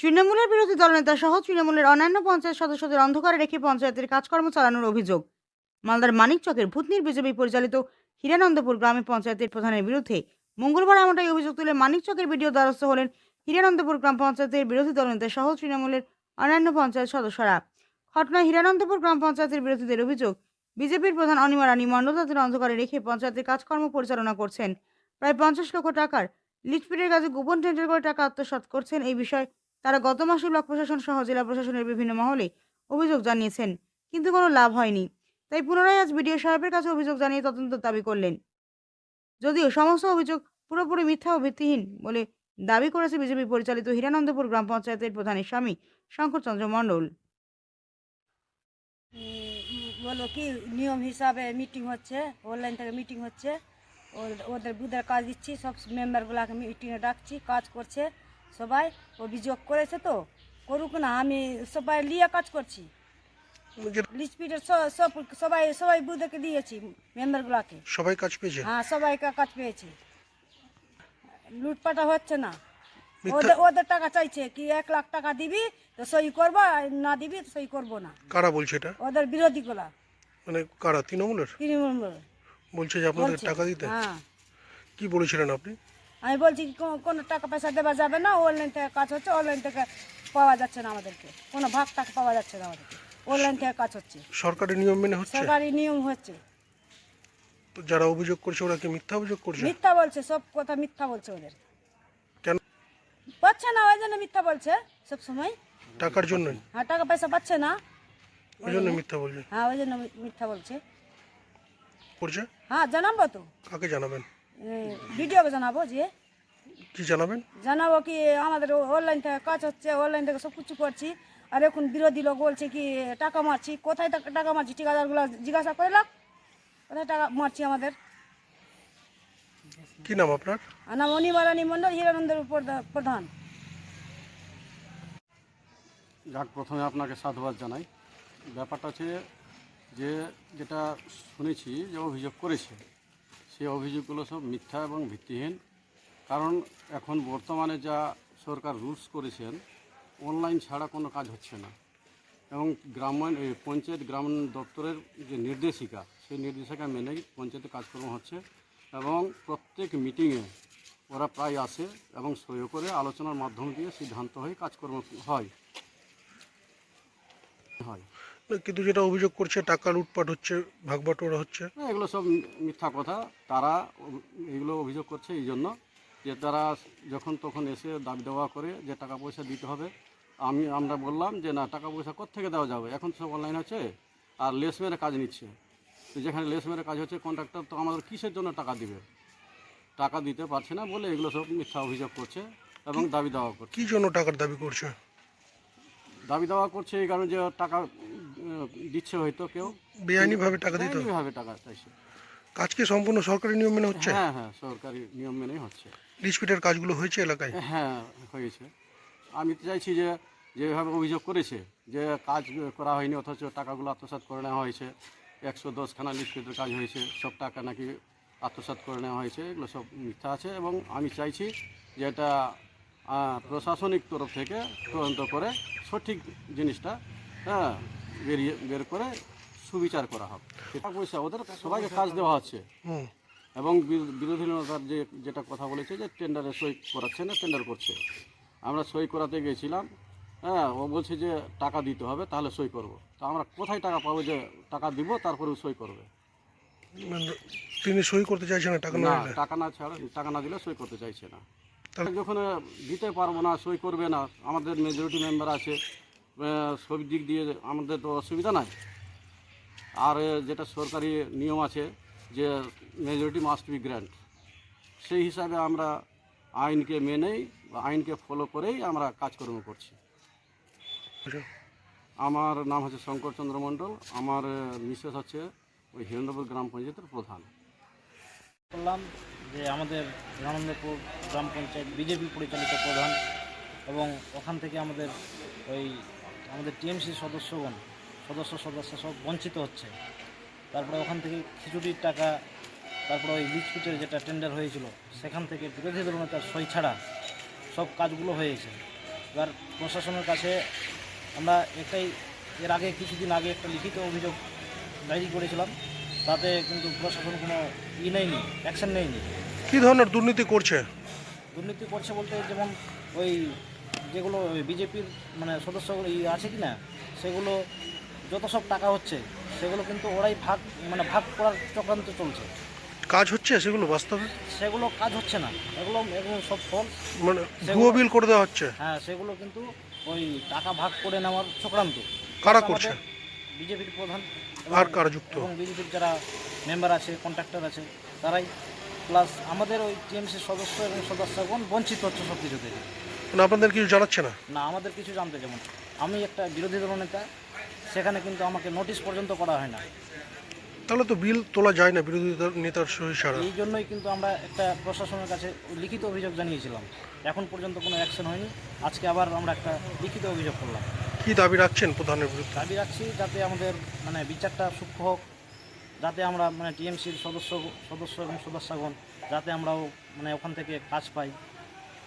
তৃণমূলের বিরোধী দলনেতা সহ তৃণমূলের অন্যান্য পঞ্চায়েত সদস্যদের অন্ধকারে রেখে পঞ্চায়েতের কাজকর্ম চালানোর অভিযোগ। মালদার মানিকচকের ভূতনির বিজেপি পরিচালিত হিরানন্দপুর গ্রামে পঞ্চায়েতের প্রধানের বিরুদ্ধে মঙ্গলবার এমনটাই অভিযোগ তুলে মানিকচকের ভিডিও দ্বারস্থ হলেন হিরানন্দপুর গ্রাম পঞ্চায়েতের বিরোধী দলনেতা সহ তৃণমূলের অন্যান্য পঞ্চায়েত সদস্যরা। ঘটনায় হিরানন্দপুর গ্রাম পঞ্চায়েতের বিরোধীদের অভিযোগ, বিজেপির প্রধান অনিমা রানী মণ্ডল তাদের অন্ধকারে রেখে পঞ্চায়েতের কাজকর্ম পরিচালনা করছেন। প্রায় পঞ্চাশ লক্ষ টাকার লিচপিটের কাজে গোপন টেন্ডার করে টাকা আত্মসাৎ করছেন এই বিষয়ে তারা গত মাসে ব্লক প্রশাসন সহ জেলা প্রশাসনের বিভিন্ন মহলে অভিযোগ জানিয়েছেন, কিন্তু কোনো লাভ হয়নি। তাই পুনরায় আজ বিডিও সাহেবের কাছে অভিযোগ জানিয়ে তদন্ত দাবি করলেন। যদিও সমস্ত অভিযোগ পুরোপুরি মিথ্যা ও ভিত্তিহীন বলে দাবি করেছে বিজেপি পরিচালিত হিরানন্দপুর গ্রাম পঞ্চায়েতের প্রধানের স্বামী শঙ্করচন্দ্র মণ্ডল। বলো কি, নিয়ম হিসাবে মিটিং হচ্ছে অনলাইন থেকে মিটিং হচ্ছে। ওদের বুধের কাজ দিচ্ছি, সব মেম্বারগুলোকে মিটিংয়ে ডাকছি, কাজ করছে। সবাই অভিযোগ করেছে তো করুক না আমি সবাই লিয়ে কাজ করছি। লিচপিটের সবাই সবাই বুধেকে দিয়েছি মেম্বারগুলোকে। সবাই কাজ পেয়েছে? হ্যাঁ সবাই কাজ পেয়েছি। লুটপাটা হচ্ছে না। ওদের ওদের টাকা চাইছে কি এক লাখ টাকা দিবি তো সই করব না দিবি তো সই করব না। কারা বলছে এটা? ওদের বিরোধীগুলা। মানে কারা তৃণমূলের? তৃণমূল বলছে যে আপনাদের টাকা দিতে। হ্যাঁ। কি বলেছিলেন আপনি? আমি বলছি কোনো টাকা পয়সা দেওয়া যাবে না অনলাইন থেকে কাজ হচ্ছে অনলাইন থেকে পাওয়া যাচ্ছে না আমাদেরকে। কোনো ভাগ টাকা পাওয়া যাচ্ছে না আমাদেরকে। অনলাইন থেকে কাজ হচ্ছে। সরকারি নিয়ম মেনে হচ্ছে? সরকারি নিয়ম হচ্ছে। তো যারা অভিযোগ করছে ওরা কি মিথ্যা অভিযোগ করছে? মিথ্যা বলছে সব কথা মিথ্যা বলছে ওদের। কেন? পাচ্ছে না ওই জন্য মিথ্যা বলছে সব সময়। টাকার জন্য? হ্যাঁ টাকা পয়সা পাচ্ছে না। ওই জন্য মিথ্যা বলছে হ্যাঁ ওই জন্য মিথ্যা বলছে। করছে? হ্যাঁ জানাব তো। কাকে জানাবেন? ভিডিওকে জানাব যে। কি জানাবেন? জানাব কি আমাদের অনলাইন থেকে কাজ হচ্ছে অনলাইন থেকে সব কিছু করছি। আর এখন বিরোধী লোক বলছে কি টাকা মারছি। কোথায় টাকা- মারছি? ঠিকাদারগুলো জিজ্ঞাসা করে লাগ কোথায় টাকা মারছি আমাদের? কি নাম আপনার? আর নাম অনিমারানী মণ্ডল হিরানন্দের উপর প্রধান। যাক প্রথমে আপনাকে সাধুবাদ জানাই। ব্যাপারটা হচ্ছে যে যেটা শুনেছি যে অভিযোগ করেছে সেই অভিযোগগুলো সব মিথ্যা এবং ভিত্তিহীন। কারণ এখন বর্তমানে যা সরকার রুলস করেছেন, অনলাইন ছাড়া কোনো কাজ হচ্ছে না। এবং গ্রামায়ণ এই পঞ্চায়েত গ্রাম দপ্তরের যে নির্দেশিকা, সেই নির্দেশিকা মেনেই পঞ্চায়েতে কাজকর্ম হচ্ছে এবং প্রত্যেক মিটিংয়ে ওরা প্রায় আসে এবং সই করে আলোচনার মাধ্যম দিয়ে সিদ্ধান্ত হয়ে কাজকর্ম হয়। হয়। কিন্তু যেটা অভিযোগ করছে টাকা লুটপাট হচ্ছে ভাগবাটোয়ারা হচ্ছে। না, এগুলো সব মিথ্যা কথা। তারা অভ- এগুলো অভিযোগ করছে এই জন্য যে তারা যখন তখন এসে দাবি দেওয়া করে যে টাকা পয়সা দিতে হবে। আমি আমরা বললাম যে না টাকা পয়সা কোত্থেকে দেওয়া যাবে? এখন সব অনলাইন হচ্ছে আর লেস মেরে কাজ নিচ্ছে। তো যেখানে লেস মেরে কাজ হচ্ছে কন্ট্রাক্টর তো আমাদের কিসের জন্য টাকা দিবে? টাকা দিতে পারছে না বলে এগুলো সব মিথ্যা অভিযোগ করছে এবং দাবি দেওয়া করছে। কি জন্য টাকার দাবি করছে? দাবি দেওয়া করছে এই কারণে যে টাকা দিচ্ছে হয়তো কেউ। বেআইনিভাবে টাকা দিতে হবে। বেআইনিভাবে টাকা চাইছে। কাজ কি সম্পূর্ণ সরকারি নিয়ম মেনে হচ্ছে? হ্যাঁ হ্যাঁ সরকারি নিয়ম মেনেই হচ্ছে। লিচপিটের কাজগুলো হয়েছে এলাকায়? হ্যাঁ হয়েছে। আমি তো চাইছি যে যেভাবে অভিযোগ করেছে যে কাজ করা হয়নি অথচ টাকাগুলো আত্মসাৎ করে নেওয়া হয়েছে। একশো দশখানা লিস্টের কাজ হয়েছে সব টাকা নাকি আত্মসাৎ করে নেওয়া হয়েছে এগুলো সব মিথ্যা আছে এবং আমি চাইছি যে এটা প্রশাসনিক তরফ থেকে তদন্ত করে সঠিক জিনিসটা হ্যাঁ বেরিয়ে বের করে সুবিচার করা হবে। টাকা পয়সা ওদের সবাইকে কাজ দেওয়া হচ্ছে। এবং বিরোধী নেতার যে যেটা কথা বলেছে যে টেন্ডারে সই করাচ্ছে না টেন্ডার করছে। আমরা সই করাতে গেছিলাম হ্যাঁ ও বলছে যে টাকা দিতে হবে তাহলে সই করব। তা আমরা কোথায় টাকা পাবো যে টাকা দিব তারপরে সই করবে। মানে তিনি সই করতে চাইছেন না টাকা না টাকা না ছাড়া টাকা না দিলে সই করতে চাইছে না। যখন দিতে পারব না সই করবে না আমাদের মেজরিটি মেম্বার আছে সব দিক দিয়ে আমাদের তো অসুবিধা নাই। আর যেটা সরকারি নিয়ম আছে যে মেজরিটি মাস্ট বি গ্র্যান্ট সেই হিসাবে আমরা আইনকে মেনেই আইনকে ফলো করেই আমরা কাজকর্ম করছি। আমার নাম হচ্ছে শঙ্কর চন্দ্র মণ্ডল। আমার মিসেস হচ্ছে ওই হিরণপুর গ্রাম পঞ্চায়েতের প্রধান। বললাম যে আমাদের আনন্দপুর গ্রাম পঞ্চায়েত বিজেপি পরিচালিত প্রধান এবং ওখান থেকে আমাদের ওই আমাদের টিএমসি সদস্যগণ সদস্য সদস্য সব বঞ্চিত হচ্ছে। তারপরে ওখান থেকে খিচুড়ির টাকা তারপরে ওই লিচপিটের যেটা টেন্ডার হয়েছিল সেখান থেকে বিরোধী দলনেতার সই ছাড়া সব কাজগুলো হয়েছে। এবার প্রশাসনের কাছে আমরা একটাই এর আগে কিছুদিন আগে একটা লিখিত অভিযোগ ডায়েরি করেছিলাম তাতে কিন্তু প্রশাসন কোনো ই নেয়নি অ্যাকশন নেয়নি। কী ধরনের দুর্নীতি করছে? দুর্নীতি করছে বলতে যেমন ওই যেগুলো বিজেপির মানে সদস্যগুলো ই আছে কি না সেগুলো যত সব টাকা হচ্ছে সেগুলো কিন্তু ওরাই ভাগ মানে ভাগ করার চক্রান্ত চলছে। কাজ হচ্ছে সেগুলো বাস্তবে? সেগুলো কাজ হচ্ছে না। এগুলো এগুলো সব ফলস মানে ভুয়ো বিল করে দেওয়া হচ্ছে? হ্যাঁ সেগুলো কিন্তু ওই টাকা ভাগ করে নেওয়ার চক্রান্ত। কারা করছে? বিজেপির প্রধান আর কারা যুক্ত? এবং বিজেপির যারা মেম্বার আছে কন্ট্রাক্টর আছে তারাই। প্লাস আমাদের ওই টিএমসির সদস্য এবং সদস্যগণ বঞ্চিত হচ্ছে সব কিছু থেকে। মানে আপনাদের কিছু জানাচ্ছে না? না আমাদের কিছু জানতে যেমন আমি একটা বিরোধী দল নেতা সেখানে কিন্তু আমাকে নোটিশ পর্যন্ত করা হয় না। তাহলে তো বিল তোলা যায় না বিরোধী দল নেতার সহি ছাড়া। এই জন্যই কিন্তু আমরা একটা প্রশাসনের কাছে লিখিত অভিযোগ জানিয়েছিলাম। এখন পর্যন্ত কোনো অ্যাকশন হয়নি। আজকে আবার আমরা একটা লিখিত অভিযোগ করলাম। কি দাবি রাখছেন প্রধানের বিরুদ্ধে? দাবি রাখছি যাতে আমাদের মানে বিচারটা সূক্ষ্ম হোক যাতে আমরা মানে টিএমসির সদস্য সদস্য এবং সদস্যগণ যাতে আমরাও মানে ওখান থেকে কাজ পাই।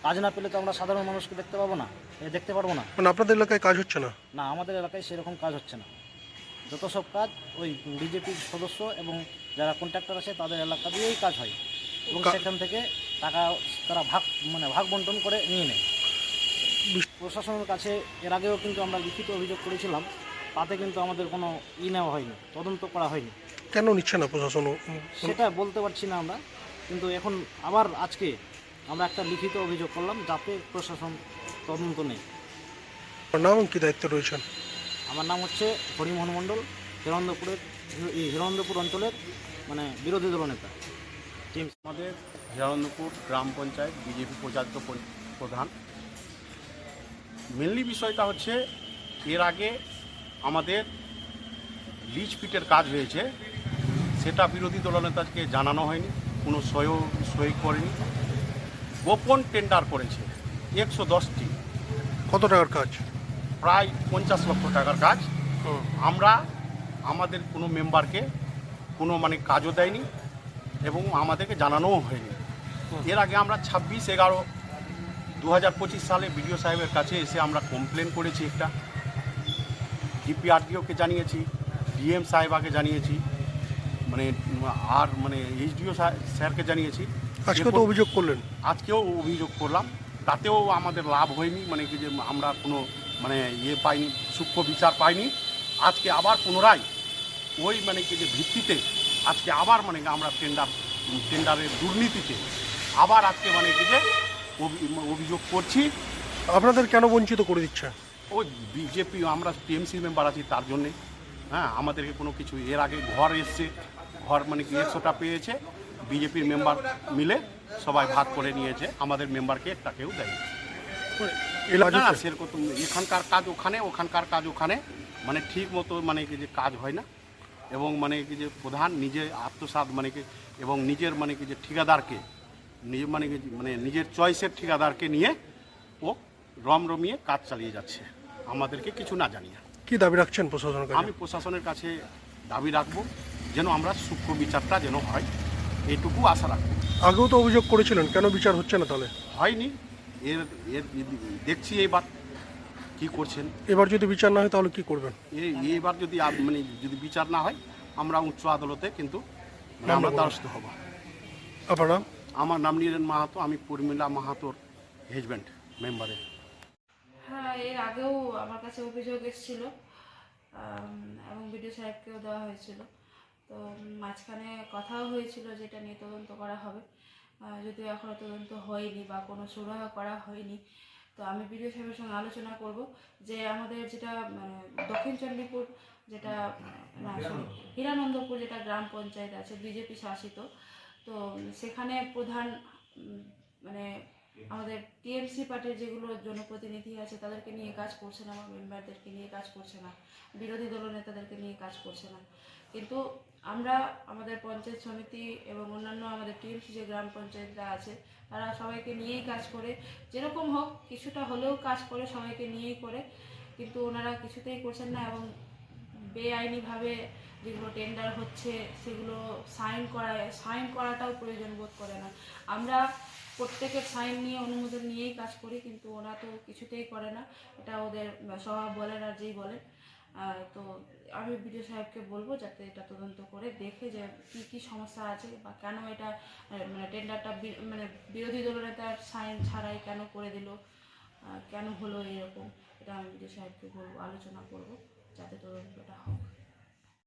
কাজ না পেলে তো আমরা সাধারণ মানুষকে দেখতে পাবো না এ দেখতে পারব না। মানে আপনাদের এলাকায় কাজ হচ্ছে না? না আমাদের এলাকায় সেরকম কাজ হচ্ছে না। যত সব কাজ ওই বিজেপির সদস্য এবং যারা কন্ট্রাক্টর আছে তাদের এলাকা দিয়েই কাজ হয়। এবং সেখান থেকে টাকা তারা ভাগ মানে ভাগ বন্টন করে নিয়ে নেয়। প্রশাসনের কাছে এর আগেও কিন্তু আমরা লিখিত অভিযোগ করেছিলাম তাতে কিন্তু আমাদের কোনো ই নেওয়া হয়নি তদন্ত করা হয়নি। কেন নিচ্ছে না প্রশাসন? সেটা বলতে পারছি না আমরা কিন্তু এখন আবার আজকে আমরা একটা লিখিত অভিযোগ করলাম যাতে প্রশাসন তদন্ত নেই নাম কি দায়িত্বে রয়েছেন? আমার নাম হচ্ছে হরিমোহন মণ্ডল হিরন্দপুরের এই হিরন্দপুর অঞ্চলের মানে বিরোধী দলনেতা টিম আমাদের হিরানন্দপুর গ্রাম পঞ্চায়েত বিজেপি প্রচারিত প্রধান। মেনলি বিষয়টা হচ্ছে এর আগে আমাদের লিজ পিটের কাজ হয়েছে সেটা বিরোধী দলনেতাকে জানানো হয়নি কোনো সই সই করেনি। গোপন টেন্ডার করেছে একশো দশটি। কত টাকার কাজ? প্রায় পঞ্চাশ লক্ষ টাকার কাজ। আমরা আমাদের কোনো মেম্বারকে কোনো মানে কাজও দেয়নি এবং আমাদেরকে জানানোও হয়নি। এর আগে আমরা ছাব্বিশ এগারো দু হাজার পঁচিশ সালে বিডিও সাহেবের কাছে এসে আমরা কমপ্লেন করেছি একটা। ডিপিআরডিওকে জানিয়েছি ডিএম সাহেবাকে জানিয়েছি মানে আর মানে এইচডিও স্যারকে জানিয়েছি। আজকে তো অভিযোগ করলেন। আজকেও অভিযোগ করলাম। তাতেও আমাদের লাভ হয়নি মানে কি যে আমরা কোনো মানে ইয়ে পাইনি সূক্ষ্ম বিচার পাইনি। আজকে আবার পুনরায় ওই মানে কি যে ভিত্তিতে আজকে আবার মানে আমরা টেন্ডার টেন্ডারের দুর্নীতিতে আবার আজকে মানে কি যে অভি- অভিযোগ করছি। আপনাদের কেন বঞ্চিত করে দিচ্ছে? ওই বিজেপি আমরা টিএমসি মেম্বার আছি তার জন্যে। হ্যাঁ আমাদেরকে কোনো কিছু এর আগে ঘর এসছে ঘর মানে কি একশোটা পেয়েছে। বিজেপির মেম্বার মিলে সবাই ভাগ করে নিয়েছে আমাদের মেম্বারকে একটা কেউ না না সেরকম এখানকার কাজ ওখানে ওখানকার কাজ ওখানে। মানে ঠিক মতো মানে কি যে কাজ হয় না। এবং মানে কি যে প্রধান নিজে আত্মসাৎ মানে কি এবং নিজের মানে কি যে ঠিকাদারকে নিজে মানে কি মানে নিজের চয়েসের ঠিকাদারকে নিয়ে ও রমরমিয়ে কাজ চালিয়ে যাচ্ছে। আমাদেরকে কিছু না জানিয়ে। কি দাবি রাখছেন প্রশাসনের আমি প্রশাসনের কাছে দাবি রাখব যেন আমরা সূক্ষ্ম বিচারটা যেন হয়। এইটুকু আশা রাখব। আগেও তো অভিযোগ করেছিলেন কেন বিচার হচ্ছে না তাহলে? হয়নি। এর এর দেখছি এইবার কি করছেন। এবার যদি বিচার না হয় তাহলে কি করবেন? এই এইবার যদি আপ- মানে যদি বিচার না হয় আমরা উচ্চ আদালতে কিন্তু মানে আমরা দ্বারস্থ হব। আপনার নাম? আমার নাম নীরেন মাহাতো আমি পরিমিলা মাহাতোর হেজব্যান্ড মেম্বারে হ্যাঁ এর আগেও আমার কাছে অভিযোগ এসেছিল এবং বিডিও সাহেবকেও দেওয়া হয়েছিল। তো মাঝখানে কথাও হয়েছিল যেটা নিয়ে তদন্ত করা হবে। যদিও এখনও তদন্ত হয়নি বা কোনো সুরাহ করা হয়নি। তো আমি বিডিও সাহেবের সঙ্গে আলোচনা করব যে আমাদের যেটা মানে দক্ষিণ চণ্ডীপুর যেটা না হীরানন্দপুর যেটা গ্রাম পঞ্চায়েত আছে, বিজেপি শাসিত, তো সেখানে প্রধান মানে আমাদের টিএমসি পার্টির যেগুলো জনপ্রতিনিধি আছে তাদেরকে নিয়ে কাজ করছে না বা মেম্বারদেরকে নিয়ে কাজ করছে না, বিরোধী দলনেতাদেরকে নিয়ে কাজ করছে না। কিন্তু আমরা আমাদের পঞ্চায়েত সমিতি এবং অন্যান্য আমাদের টিএমসি যে গ্রাম পঞ্চায়েতরা আছে, তারা সবাইকে নিয়েই কাজ করে। যেরকম হোক, কিছুটা হলেও কাজ করে সবাইকে নিয়েই করে। কিন্তু ওনারা কিছুতেই করছেন না এবং বেআইনিভাবে যেগুলো টেন্ডার হচ্ছে, সেগুলো সাইন করা সাইন করাটাও প্রয়োজন বোধ করে না। আমরা প্রত্যেকের সাইন নিয়ে, অনুমোদন নিয়েই কাজ করি, কিন্তু ওরা তো কিছুতেই করে না। এটা ওদের স্বভাব বলেন আর যেই বলেন। তো আমি বিডিও সাহেবকে বলব যাতে এটা তদন্ত করে দেখে যে কি কি সমস্যা আছে বা কেন এটা মানে টেন্ডারটা মানে বিরোধী দলের দলনেতার সাইন ছাড়াই কেন করে দিল কেন হলো এরকম, এটা আমি বিডিও সাহেবকে বলব, আলোচনা করব, যাতে তদন্তটা হোক।